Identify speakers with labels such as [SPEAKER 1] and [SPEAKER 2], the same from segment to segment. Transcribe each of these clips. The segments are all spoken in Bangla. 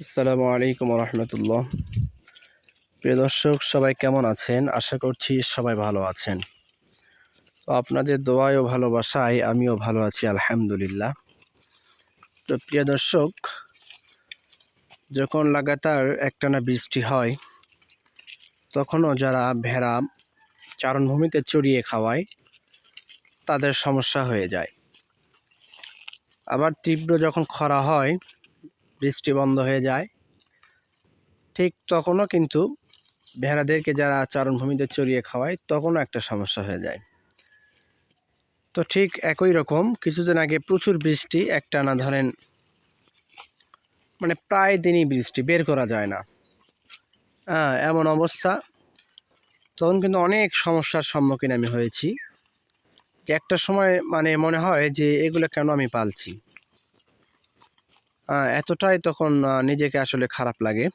[SPEAKER 1] আসসালামু আলাইকুম রহমতুল্লাহ প্রিয় দর্শক, সবাই কেমন আছেন? আশা করছি সবাই ভালো আছেন। তো আপনাদের দোয়ায় ও ভালোবাসায় আমিও ভালো আছি, আলহামদুলিল্লাহ। তো প্রিয় দর্শক, যখন লাগাতার একটানা বৃষ্টি হয়, তখনও যারা ভেড়া চারণভূমিতে চড়িয়ে খাওয়ায়, তাদের সমস্যা হয়ে যায়। আবার তীব্র যখন খরা হয় বৃষ্টি বন্ধ হয়ে যায়। ঠিক তখনও কিন্তু ভেড়াদেরকে যারা চারণভূমিতে চড়িয়ে খাওয়ায়, তখনও একটা সমস্যা হয়ে যায়। তো ঠিক একই রকম কিছুদিন আগে প্রচুর বৃষ্টি, একটানা ধরেন মানে প্রায় দিনই বৃষ্টি, বের করা যায় না। হ্যাঁ এমন অবস্থা। তখন কিন্তু অনেক সমস্যার সম্মুখীন আমি হয়েছি। যে একটা সময় মানে মনে হয় যে এগুলো কেন আমি পালছি? এতটাই তখন নিজেকে আসলে খারাপ লাগে।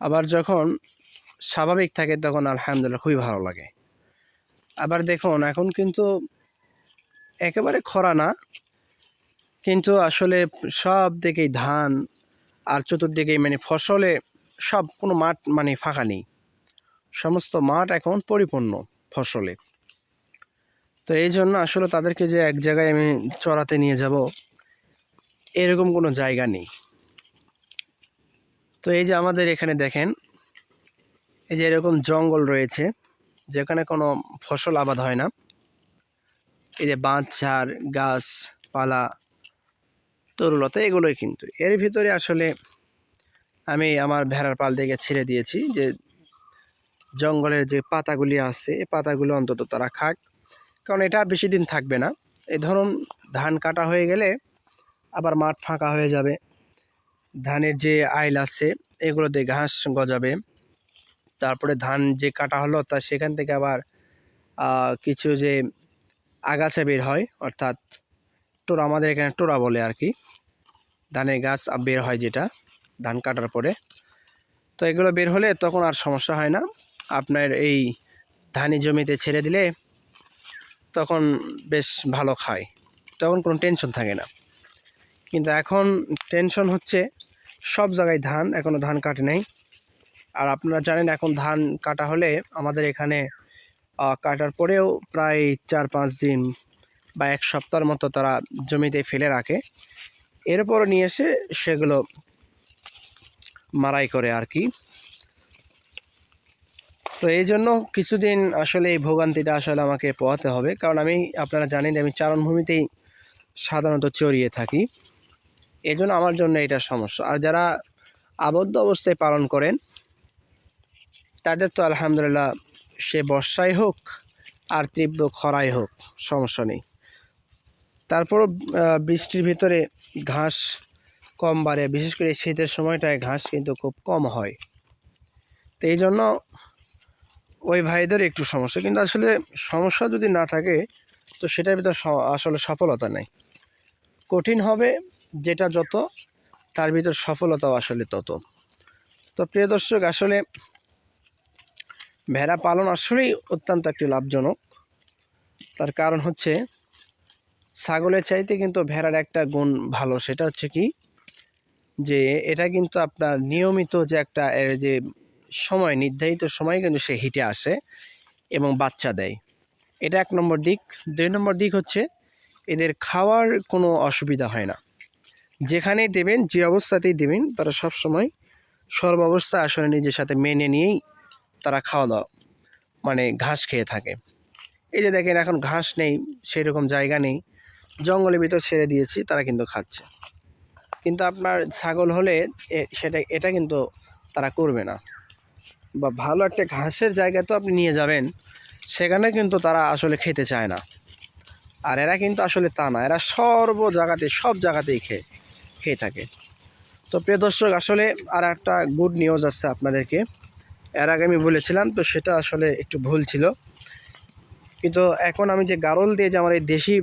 [SPEAKER 1] আবার যখন স্বাভাবিক থাকে তখন আলহামদুলিল্লাহ খুবই ভালো লাগে। আবার দেখুন, এখন কিন্তু একেবারে খরা না, কিন্তু আসলে সব দিকেই ধান আর চতুর্দিকেই মানে ফসলে সব কোনো মাঠ মানে ফাঁকা নেই। সমস্ত মাঠ এখন পরিপূর্ণ ফসলে। তো এই জন্য আসলে তাদেরকে যে এক জায়গায় আমি চড়াতে নিয়ে যাব এরকম কোনো জায়গা নেই। তো এই যে আমাদের এখানে দেখেন, এই যে এরকম জঙ্গল রয়েছে, যেখানে কোনো ফসল আবাদ হয় না। এই যে বাঁধ, ঝাড় গাছপালা তরুলতা, এগুলোই কিন্তু। এর ভিতরে আসলে আমি আমার ভেড়ার পাল থেকে ছেড়ে দিয়েছি যে জঙ্গলের যে পাতাগুলি আছে, এই পাতাগুলো অন্তত তারা খাক। কারণ এটা বেশি দিন থাকবে না। এই ধরুন, ধান কাটা হয়ে গেলে আবার মাঠ ফাঁকা হয়ে যাবে। ধানের যে আইল আছে, এগুলোতে ঘাস গজাবে। তারপরে ধান যে কাটা হলো, তা সেখান থেকে আবার কিছু যে আগাছা বের হয়, অর্থাৎ টোরা আমাদের এখানে টোরা বলে আর কি। ধানের গাছ বের হয় যেটা, ধান কাটার পরে। তো এগুলো বের হলে তখন আর সমস্যা হয় না। আপনার এই ধানি জমিতে ছেড়ে দিলে তখন বেশ ভালো খায়। তখন কোনো টেনশন থাকে না। কিন্তু এখন টেনশন হচ্ছে সব জায়গায় ধান এখনও ধান কাটে নাই। আর আপনারা জানেন এখন ধান কাটা হলে আমাদের এখানে কাটার পরেও প্রায় চার পাঁচ দিন বা এক সপ্তাহের মতো তারা জমিতে ফেলে রাখে। এরপর নিয়ে এসে সেগুলো মারাই করে আর কি। তো এই জন্য কিছুদিন আসলে এই ভোগান্তিটা আসলে আমাকে পোহাতে হবে। কারণ আমি, আপনারা জানেন আমি চারণভূমিতেই সাধারণত চড়িয়ে থাকি। এই জন্য আমার জন্য এটা সমস্যা। আর যারা আবদ্ধ অবস্থায় পালন করেন, তাদের তো আলহামদুলিল্লাহ সে বর্ষাই হোক আর তীব্র খরাই হোক, সমস্যা নেই। তারপরও বৃষ্টির ভিতরে ঘাস কম বাড়ে, বিশেষ করে শীতের সময়টায় ঘাস কিন্তু খুব কম হয়। তো এই জন্য ওই ভাইদের একটু সমস্যা। কিন্তু আসলে সমস্যা যদি না থাকে, তো সেটার ভিতরে আসলে সফলতা নেই। কঠিন হবে যেটা যত, তার ভিতর সফলতাও আসলে তত। তো প্রিয় দর্শক, আসলে ভেড়া পালন আসলেই অত্যন্ত একটি লাভজনক। তার কারণ হচ্ছে, ছাগলের চাইতে কিন্তু ভেড়ার একটা গুণ ভালো, সেটা হচ্ছে কি, যে এটা কিন্তু আপনার নিয়মিত যে একটা যে সময়, নির্ধারিত সময় কিন্তু সে হিটে আসে এবং বাচ্চা দেয়। এটা এক নম্বর দিক। দুই নম্বর দিক হচ্ছে, এদের খাওয়ার কোনো অসুবিধা হয় না। যেখানেই দেবেন, যে অবস্থাতেই দেবেন, তারা সব সময় সর্বাবস্থা আসলে নিজের সাথে মেনে নিয়েই তারা খাওয়া দাওয়া মানে ঘাস খেয়ে থাকে। এই যে দেখেন, এখন ঘাস নেই, সেরকম জায়গা নেই। জঙ্গলের ভিতর ছেড়ে দিয়েছি, তারা কিন্তু খাচ্ছে। কিন্তু আপনার ছাগল হলে সেটা, এটা কিন্তু তারা করবে না। বা ভালো একটা ঘাসের জায়গা তো আপনি নিয়ে যাবেন, সেখানে কিন্তু তারা আসলে খেতে চায় না। আর এরা কিন্তু আসলে তা না, এরা সর্ব জায়গাতে সব জায়গাতেই খেয়ে। খেয়ে থাকে। তো প্রিয় দর্শক, আসলে আর একটা গুড নিউজ আছে আপনাদেরকে। এর আগে আমি বলেছিলাম, তো সেটা আসলে একটু ভুল ছিল। কিন্তু এখন আমি যে গারল দিয়ে যে আমার এই দেশি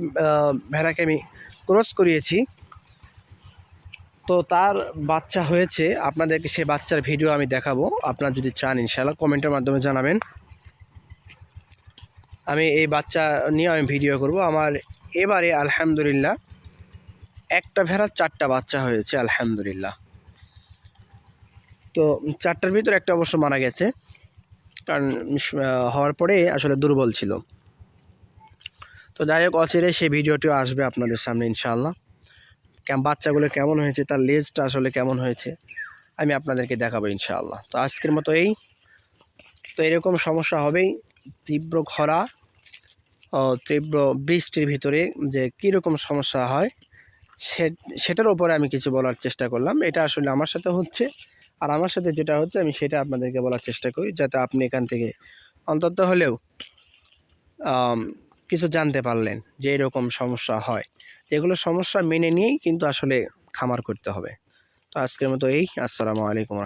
[SPEAKER 1] ভেড়াকে আমি ক্রস করিয়েছি, তো তার বাচ্চা হয়েছে। আপনাদেরকে সে বাচ্চার ভিডিও আমি দেখাবো। আপনারা যদি চান ইনশাল্লাহ কমেন্টের মাধ্যমে জানাবেন। আমি এই বাচ্চা নিয়ে আমি ভিডিও করব। আমার এবারে আলহামদুলিল্লাহ একটা ভেড়ার চারটা বাচ্চা হয়েছে, আলহামদুলিল্লাহ। তো চারটার ভিতরে একটা অবশ্য মারা গেছে, কারণ হওয়ার পরে আসলে দুর্বল ছিল। তো যাই হোক, অচিরে সেই ভিডিওটিও আসবে আপনাদের সামনে, ইনশাআল্লাহ। বাচ্চাগুলো কেমন হয়েছে, তার লেজটা আসলে কেমন হয়েছে, আমি আপনাদেরকে দেখাবো, ইনশাআল্লাহ। তো আজকের মতো এই। তো এরকম সমস্যা হবেই, তীব্র খরা ও তীব্র বৃষ্টির ভিতরে যে কীরকম সমস্যা হয় সে, সেটার ওপরে আমি কিছু বলার চেষ্টা করলাম। এটা আসলে আমার সাথে হচ্ছে। আর আমার সাথে যেটা হচ্ছে, আমি সেটা আপনাদেরকে বলার চেষ্টা করি, যাতে আপনি এখান থেকে অন্তত হলেও কিছু জানতে পারলেন যে এরকম সমস্যা হয়। এগুলো সমস্যা মেনে নিয়েই কিন্তু আসলে খামার করতে হবে। তো আজকের মতো এই। আসসালামু আলাইকুম